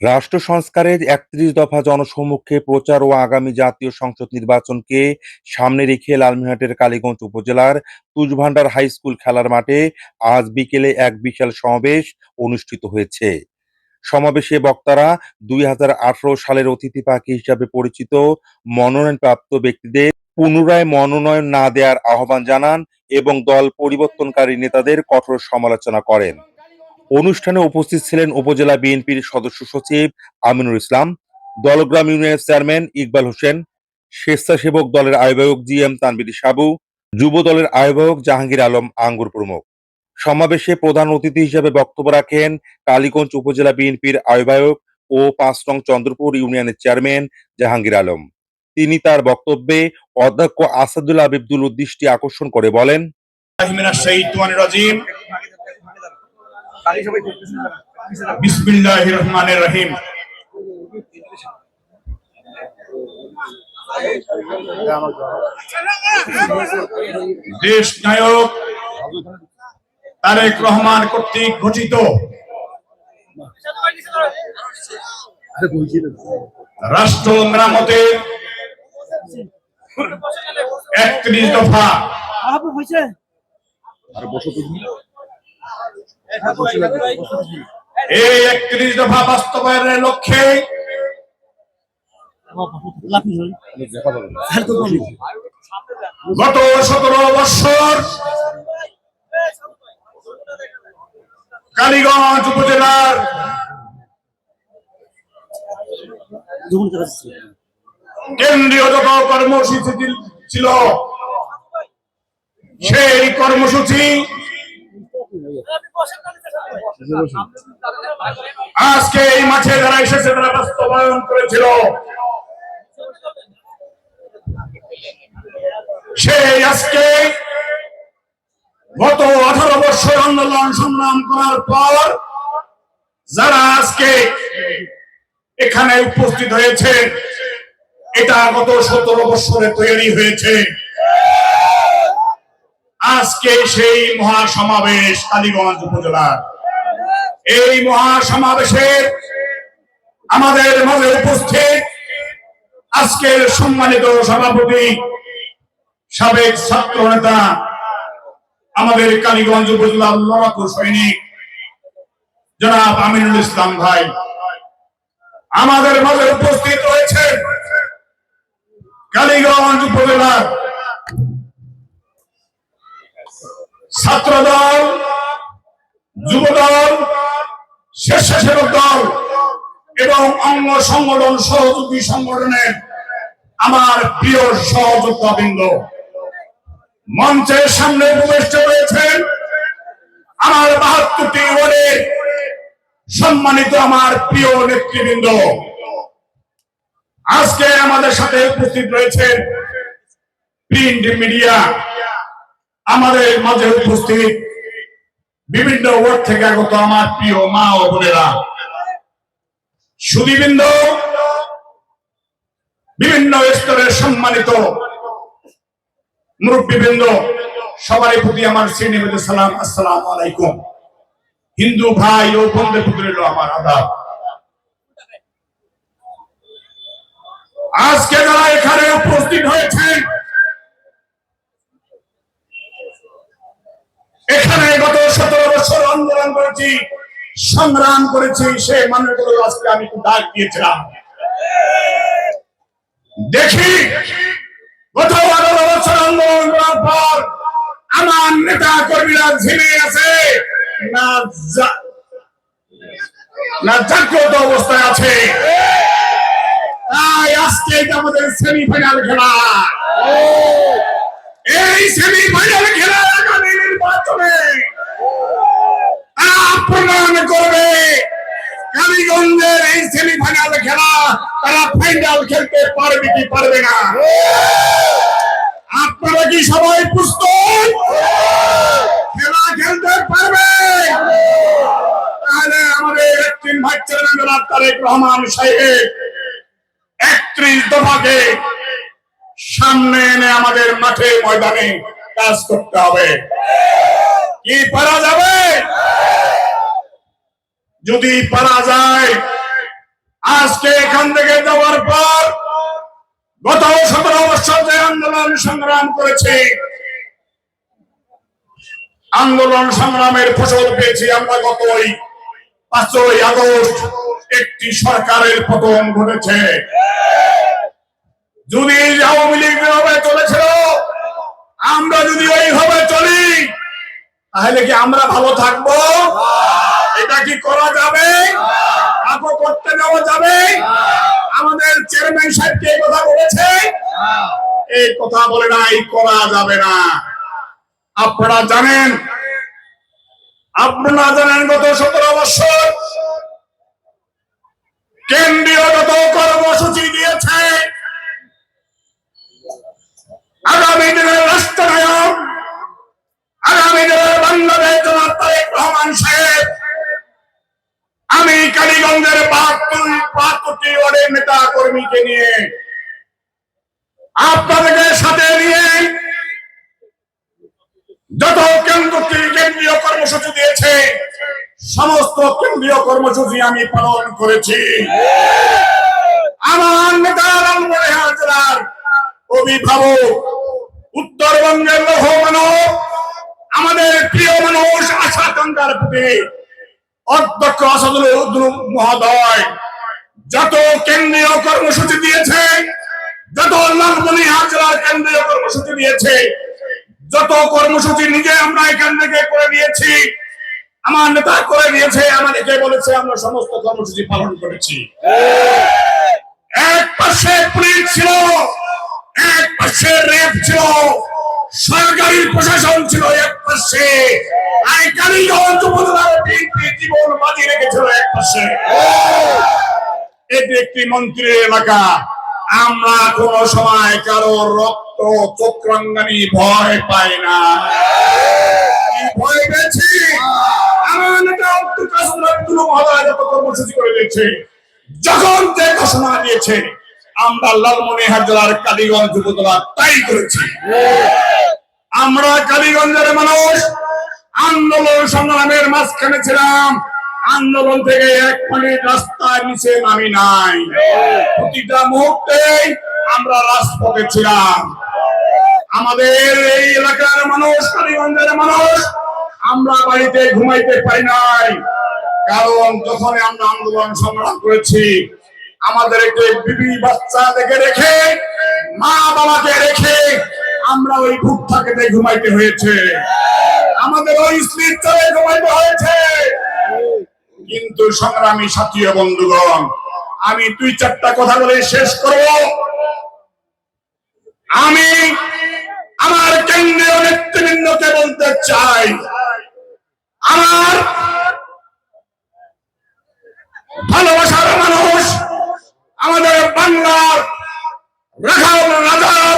রাষ্ট্র সংস্কারের একত্রিশ দফা জনসম্মুখে প্রচার ও আগামী জাতীয় সংসদ নির্বাচনকে সামনে রেখে লালমিনহাটের কালীগঞ্জ উপজেলার তুজভান্ডার হাই স্কুল খেলার মাঠে আজ বিকেলে এক বিশাল সমাবেশ অনুষ্ঠিত হয়েছে। সমাবেশে বক্তারা দুই হাজার আঠারো সালের অতিথি পাখি হিসাবে পরিচিত মনোনয়নপ্রাপ্ত ব্যক্তিদের পুনরায় মনোনয়ন না দেওয়ার আহ্বান জানান এবং দল পরিবর্তনকারী নেতাদের কঠোর সমালোচনা করেন। অনুষ্ঠানে উপস্থিত ছিলেন উপজেলা বিএনপির সদস্য সচিব আমিনুল ইসলাম, দলগ্রাম ইউনিয়নের চেয়ারম্যান ইকবাল হোসেন, স্বেচ্ছাসেবক দলের আহ্বায়ক জি এম তানবির সাবু, যুব দলের আহ্বায়ক জাহাঙ্গীর আলম আঙ্গুর প্রমুখ। সমাবেশে প্রধান অতিথি হিসেবে বক্তব্য রাখেন কালীগঞ্জ উপজেলা বিএনপির আহ্বায়ক ও পাঁচ নং চন্দ্রপুর ইউনিয়নের চেয়ারম্যান জাহাঙ্গীর আলম। তিনি তার বক্তব্যে অধ্যক্ষ আসাদুল্লাহ আবিবদুল উদ্দৃষ্টি আকর্ষণ করে বলেন রহমানির রহিম। দেশ নায়ক তারেক রহমান কর্তৃক ঘোষিত। রাষ্ট্র মেরামতের একত্রিশ দফা। হয়েছে এই একত্রিশ দফা বাস্তবায়নের লক্ষ্যে গত সতেরো কালীগঞ্জ উপজেলার কেন্দ্রীয় যত কর্মসূচি ছিল সেই কর্মসূচি আজকে এই মাঠে যারা এসেছে, তারা বাস্তবায়ন করেছিল। সেই আজকে গত আঠারো বছর আন্দোলন সংগ্রাম করার পর যারা আজকে এখানে উপস্থিত হয়েছে, এটা গত সতেরো বছরে তৈরি হয়েছে। আজকে সেই মহাসমাবেশ কালীগঞ্জ উপজেলার। এই মহাসমাবেশের আমাদের মাঝে উপস্থিত আজকের সম্মানিত সভাপতি, সাবেক ছাত্র নেতা আমাদের কালীগঞ্জ উপজেলার লড়াকু সৈনিক, জনাব আমিনুল ইসলাম ভাই। আমাদের মাঝে উপস্থিত রয়েছেন কালীগঞ্জ উপজেলার ছাত্র দল যুব দল স্বেচ্ছাসেবক দল এবং অঙ্গ সংগঠন সহযোগী সংগঠনের আমার প্রিয় সহযোগিতাবৃন্দ। মঞ্চের সামনে উপবিষ্ট রয়েছেন আমার বাহাত্তরটি ওয়ার্ডের সম্মানিত আমার প্রিয় নেতৃবৃন্দ। আজকে আমাদের সাথে উপস্থিত রয়েছেন প্রিন্ট মিডিয়া। আমাদের মাঝে উপস্থিত বিভিন্ন ওয়ার্ড থেকে আগত আমার প্রিয় মা ও বোনেরা। সুদীবৃন্দ বিভিন্ন স্তরের সম্মানিত মুরব্বীবৃন্দ, সবারই প্রতি আমার শ্রেণীবেদ সালাম, আসসালাম আলাইকুম। হিন্দু ভাই ও বন্ধু পুত্রের আমার আদাব। আজকে যারা এখানে উপস্থিত হয়েছেন এখানে গত সতেরো বছর আন্দোলন করেছি, সংগ্রাম করেছি সে মানুষগুলো আজকে আমি ডাক দিয়েছিলাম। দেখি, গত আঠারো বছর আন্দোলন করার পর আমার নেতা কর্মীরা ঝিমে আছে, না জাগ্রত অবস্থায় আছে। তাই আজকে আমাদের সেমিফাইনাল খেলা। এই সেমিফাইনাল খেলা আগামী নির্বাচনে তারা প্রমাণ করবে। কালীগঞ্জের এই সেমিফাইনাল খেলা তারা ফাইনাল খেলতে পারবে কি পারবে না? আপনারা কি সবাই প্রস্তুত? খেলা খেলতে পারবে? তাহলে আমাদের একদিন ভাই চেয়ারম্যান তারেক রহমান সাহেব। একত্রিশ দফাকে সামনে এনে আমাদের মাঠে ময়দানে কাজ করতে হবে। কি পারা যাবে? যদি পারা যায়, আজকে এখান থেকে যাওয়ার পর গত সতেরো বছর যে আন্দোলন সংগ্রাম করেছে, আন্দোলন সংগ্রামের ফসল পেয়েছি আমরা গতই পাঁচই আগস্ট একটি সরকারের পতন ঘটেছে। যদি আওয়ামী লীগ যেভাবে চলেছিল, আমরা যদি ওইভাবে চলি, তাহলে কি আমরা ভালো থাকব? এটা কি করা যাবে? কাকো করতে দেওয়া যাবে? আমাদের চেয়ারম্যান সাহেবকে এই কথা বলেছে? এই কথা বলে নাই, করা যাবে না। আপনারা জানেন? আপনারা জানেন গত সতেরো বছর কেন্দ্রীয় যত কর্মসূচি দিয়েছে, আগামী দিনের রাষ্ট্রনায়ক, আগামী দিনের বাংলাদেশ জনাব রহমান সাহেব আমি কালীগঞ্জের নেতা কর্মীকে নিয়ে আপনাদেরকে সাথে নিয়ে যত কেন্দ্রটি কেন্দ্রীয় কর্মসূচি দিয়েছে, সমস্ত কেন্দ্রীয় কর্মসূচি আমি পালন করেছি। আমার নেতা জেলার অভিভাবক, উত্তরবঙ্গের লৌহ মানব, আমাদের প্রিয় মানুষ আশা অধ্যক্ষ আসাদুল মহোদয়, যত কেন্দ্রীয় কর্মসূচি দিয়েছে, যত লালমনিহাট জেলার কেন্দ্রীয় কর্মসূচি দিয়েছে, যত কর্মসূচি নিজে আমরা এখান থেকে করে দিয়েছি আমার নেতা করে দিয়েছে, আমাদেরকে বলেছে, আমরা সমস্ত কর্মসূচি পালন করেছি। এক পাশে পুলিশ ছিল, এক পাশে র্যাব ছিল সরকারি প্রশাসন ছিল এক পাশে, আর জীবন বাজি রেখেছিল এক পাশে। এটি একটি মন্ত্রীর এলাকা। আমরা কোন সময় কারও রক্ত চক্রাঙ্গানি ভয় পাই না। করে দিয়েছে, যখন যে ঘোষণা দিয়েছে, আমরা লালমনিরহাট জেলার কালীগঞ্জ উপজেলা তাই করেছি। আমরা কালীগঞ্জের মানুষ। আন্দোলন সংগ্রামের মাঝখানে ছিলাম। আন্দোলন থেকে এক মিনিট রাস্তায় নিচে নামি নাই। প্রতিটা মুহূর্তে আমরা রাজপথে ছিলাম। আমাদের এই এলাকার মানুষ, কালীগঞ্জের মানুষ, আমরা বাড়িতে ঘুমাইতে পারি নাই। কারণ যখন আমরা আন্দোলন সংগ্রাম করেছি, আমাদের একটি বিবি বাচ্চা দেখে রেখে মা বাবাকে রেখে আমরা ওই ভুট্টাকে ঘুমাইতে হয়েছে। আমাদের ওই স্ত্রীর চলে ঘুমাইতে হয়েছে। কিন্তু সংগ্রামী সাথী বন্ধুগণ, আমি দুই চারটা কথা বলে শেষ করব। আমি আমার কেন্দ্রীয় নেতৃবৃন্দকে বলতে চাই, আমার ভালোবাসার মানুষ আমাদের বাংলার রাখাল রাজার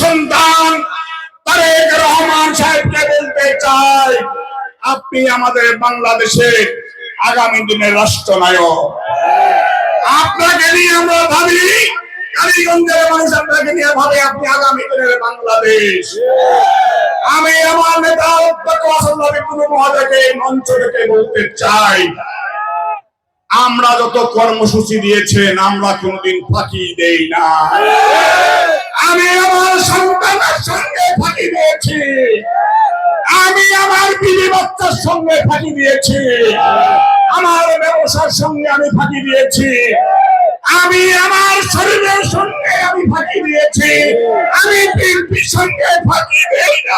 সন্তান তারেক রহমান সাহেবকে বলতে চাই, আপনি আমাদের বাংলাদেশের আগামী দিনের রাষ্ট্রনায়ক। আপনাকে নিয়ে আমরা ভাবি, কালীগঞ্জের মানুষ আপনাকে নিয়ে ভাবে আপনি আগামী দিনের বাংলাদেশ। আমি আমার নেতা এই মঞ্চ থেকে বলতে চাই, আমরা যত কর্মসূচি দিয়েছেন, আমরা কোনোদিন ফাঁকি দেই না। আমি আমার সন্তানের সঙ্গে ফাঁকি দিয়েছি। আমি আমার বিবি বাচ্চার সঙ্গে ফাঁকি দিয়েছি। আমার ব্যবসার সঙ্গে আমি ফাঁকি দিয়েছি। আমি আমার শরীরের সঙ্গে আমি ফাঁকি দিয়েছি। আমি বিএনপির সঙ্গে ফাঁকি দেই না।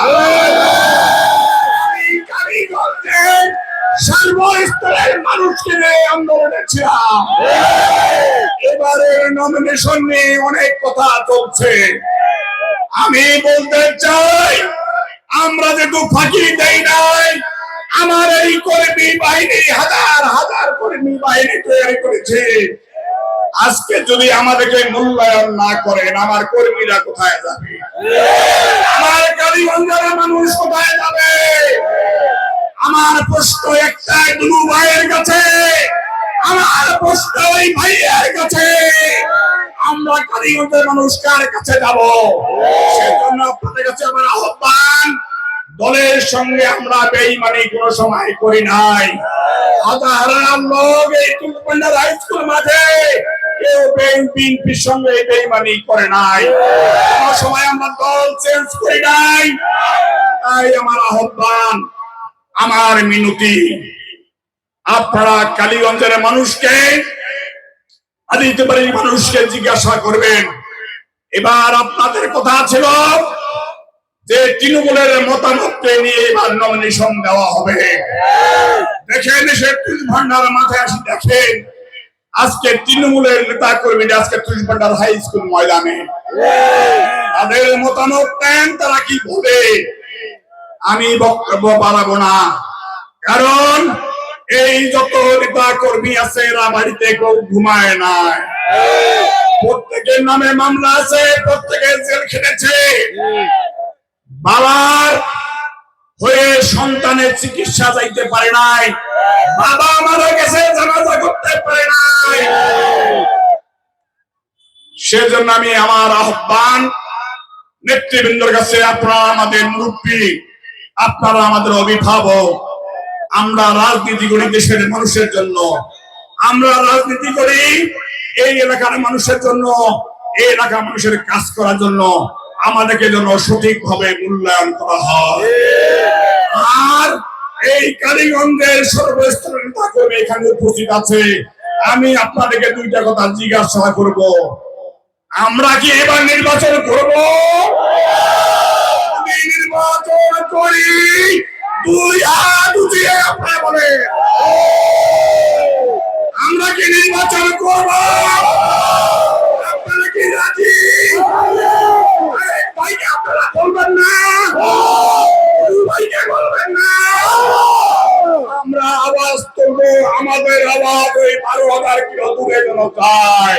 আমি কালীগঞ্জের সর্বস্তরের মানুষকে নিয়ে আন্দোলনে এবারের নমিনেশন নিয়ে অনেক কথা চলছে। আমি বলতে চাই, আমরা যেহেতু ফাঁকি দেই নাই, আমার এই কর্মী বাহিনী হাজার হাজার কর্মী বাহিনী তৈরি করেছে। আজকে যদি আমাদেরকে মূল্যায়ন না করেন, আমার কর্মীরা কোথায় যাবে? আমার কালীগঞ্জের মানুষ কোথায় যাবে? একটাই ভাইয়ের কাছে, আমার প্রশ্ন ভাইয়ের কাছে, আমরা কালীগঞ্জের মানুষ কার কাছে যাব? সেজন্য আপনাদের কাছে আমার আহ্বান, দলের সঙ্গে আমরা বেইমানি কোনো সময় করি নাই। হাজার লোক এই তুলপান্ডার হাই স্কুল মাঠে কেউ বিএনপির সঙ্গে বেইমানি করে নাই। কোনো সময় আমরা দল চেঞ্জ করি নাই। তাই আমার আহ্বান, আমার মিনতি আপনারা কালীগঞ্জের মানুষকে, আদিত্যবাড়ির মানুষকে জিজ্ঞাসা করবেন। এবার আপনাদের কথা ছিল যে তৃণমূলের মতামতকে নিয়ে এবার নমিনেশন দেওয়া হবে। দেখেন সে তুল ভান্ডার মাথায় আসি, দেখেন। আজকে তৃণমূলের নেতা কর্মীরা আজকে তুল ভান্ডার হাই স্কুল ময়দানে। তাদের মতামত দেন, তারা কি বলে? আমি বক্তব্য বাড়াবো না। কারণ এই যত নেতা কর্মী আছে, এরা বাড়িতে কেউ ঘুমায় না প্রত্যেকের নামে মামলা আছে প্রত্যেকে জেল খেটেছে। বাবার হয়ে সন্তানের চিকিৎসা যাইতে পারে নাই। বাবা মারা গেছে, জানাজা করতে পারে নাই। সেজন্য আমি আমার আহ্বান, নেতৃবৃন্দর কাছে আপনারা আমাদের মুরব্বী, আপনারা আমাদের অভিভাবক আমরা রাজনীতি করি দেশের মানুষের জন্য। আমরা রাজনীতি করি এই এলাকার মানুষের জন্য, এই এলাকার মানুষের কাজ করার জন্য। আমাদেরকে যেন সঠিকভাবে মূল্যায়ন করা হয়। আর এই কালীগঞ্জের সর্বস্তরের নেতা এখানে উপস্থিত আছে। আমি আপনাদেরকে দুইটা কথা জিজ্ঞাসা করব। আমরা কি এবার নির্বাচন করব? নির্বাচন করি। দুই হাত উঠিয়ে আপনারা বলেন আমরা কি নির্বাচন করব? আপনারা কি রাজি? ভাইকে আপনারা বলবেন না। ভাইকে বলবেন না। আমরা আওয়াজ তুলবো, আমাদের আওয়াজ ওই বারো হাজার কিলো দূরে যেন যায়।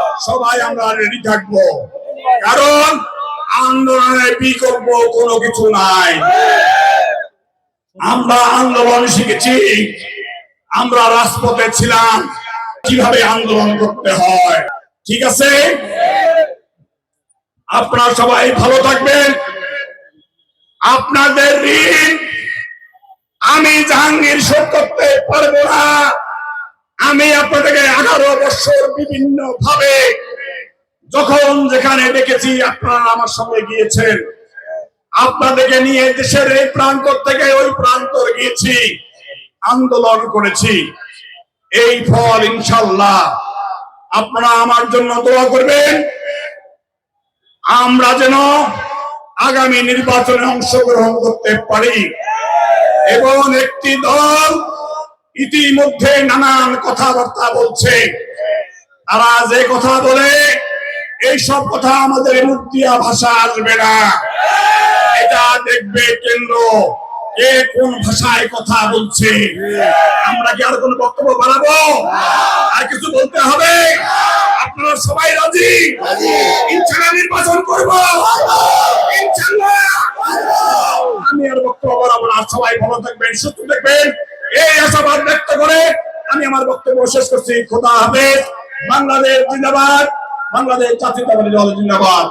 সবাই আমরা রেডি থাকব। কারণ আন্দোলনের বিকল্প কোনো কিছু নাই। আমরা আন্দোলন শিখেছি। আমরা রাজপথে ছিলাম। কীভাবে আন্দোলন করতে হয়? ঠিক আছে? আপনারা সবাই ভালো থাকবেন। আপনাদের ঋণ আমি জাহাঙ্গীর শোধ করতে পারব না। আমি আপনাদেরকে আঠারো বছর বিভিন্ন ভাবে যখন যেখানে দেখেছি আপনারা আমার সঙ্গে গিয়েছেন, আপনাদেরকে নিয়ে দেশের এই প্রান্ত থেকে ওই প্রান্ত গিয়েছি, আন্দোলন করেছি। এই ফল ইনশাল্লাহ আপনারা আমার জন্য দোয়া করবেন। আমরা যেন আগামী নির্বাচনে অংশগ্রহণ করতে পারি এবং একটি দল ইতিমধ্যে নানান কথাবার্তা বলছে। তারা যে কথা বলে, এইসব কথা আমাদের মুক্তিয়া ভাষা আসবে না। এটা দেখবে কেন্দ্র, কে কোন ভাষায় কথা বলছে। আমরা কি আর কোন বক্তব্য বাড়াবো? আর কিছু বলতে হবে? আপনারা সবাই রাজি? ইনশাল্লাহ নির্বাচন করব। ইনশাল্লাহ। আমি আর বক্তব্য বাড়াবো না। সবাই ভালো থাকবেন, সুস্থ থাকবেন। এই আশাবাদ ব্যক্ত করে আমি আমার বক্তব্য শেষ করছি। খোদা হাফেজ। বাংলাদেশ জিন্দাবাদ। বাংলাদেশ জাতীয় জিন্দাবাদ।